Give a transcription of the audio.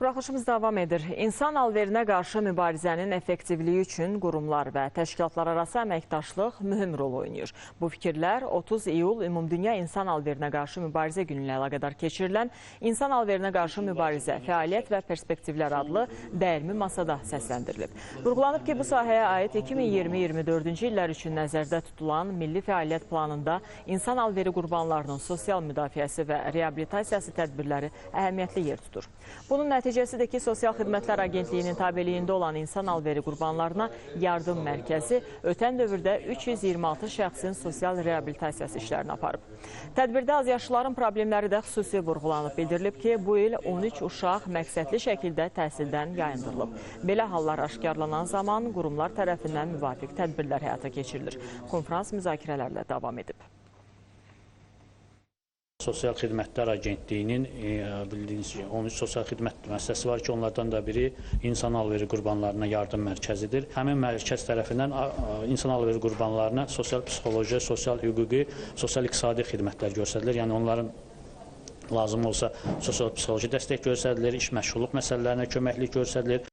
Buraxılışımız davam edir. İnsan alverinə qarşı mübarizənin effektivliyi üçün qurumlar və təşkilatlar arası əməkdaşlıq mühüm rol oynayır. Bu fikirlər 30 iyul Ümumdünya İnsan Alverinə qarşı mübarizə günü ilə əlaqədar keçirilən İnsan alverinə qarşı mübarizə, fəaliyyət və perspektivlər adlı dəyirmi masada səsləndirilib. Vurğulanıb ki, bu sahəyə aid 2020-24-cü illər üçün nəzərdə tutulan milli fəaliyyət planında insan alveri qurbanlarının sosial müdafiəsi və reabilitasiyası tədbirləri əhəmiyyətli yer tutur. Bunun nəticəsidir ki, Sosial Xidmətlər Agentliyinin tabeliyində olan insan alveri qurbanlarına yardım mərkəzi ötən dövrdə 326 şəxsin sosial reabilitasiyası işlərini aparıb. Tədbirdə azyaşlıların problemləri də xüsusi vurğulanıb. Bildirilib ki, bu il 13 uşaq məqsədli şəkildə təhsildən yayındırılıb. Belə hallar aşkarlanan zaman qurumlar tərəfindən müvafiq tədbirlər həyata keçirilir. Konfrans müzakirələrlə davam edib. Sosial Xidmətlər Agentliyinin e, bildiyiniz kimi 13 sosial xidmət müəssisəsi var ki, onlardan da biri insan alveri qurbanlarına yardım mərkəzidir. Həmin mərkəz tərəfindən insan alveri qurbanlarına sosial psixoloji, sosial hüquqi, sosial iqtisadi xidmətlər göstərilir. Yəni onların lazım olsa sosial psixoloji dəstək göstərilir, iş məşğulluq məsələlərinə köməklik göstərilir.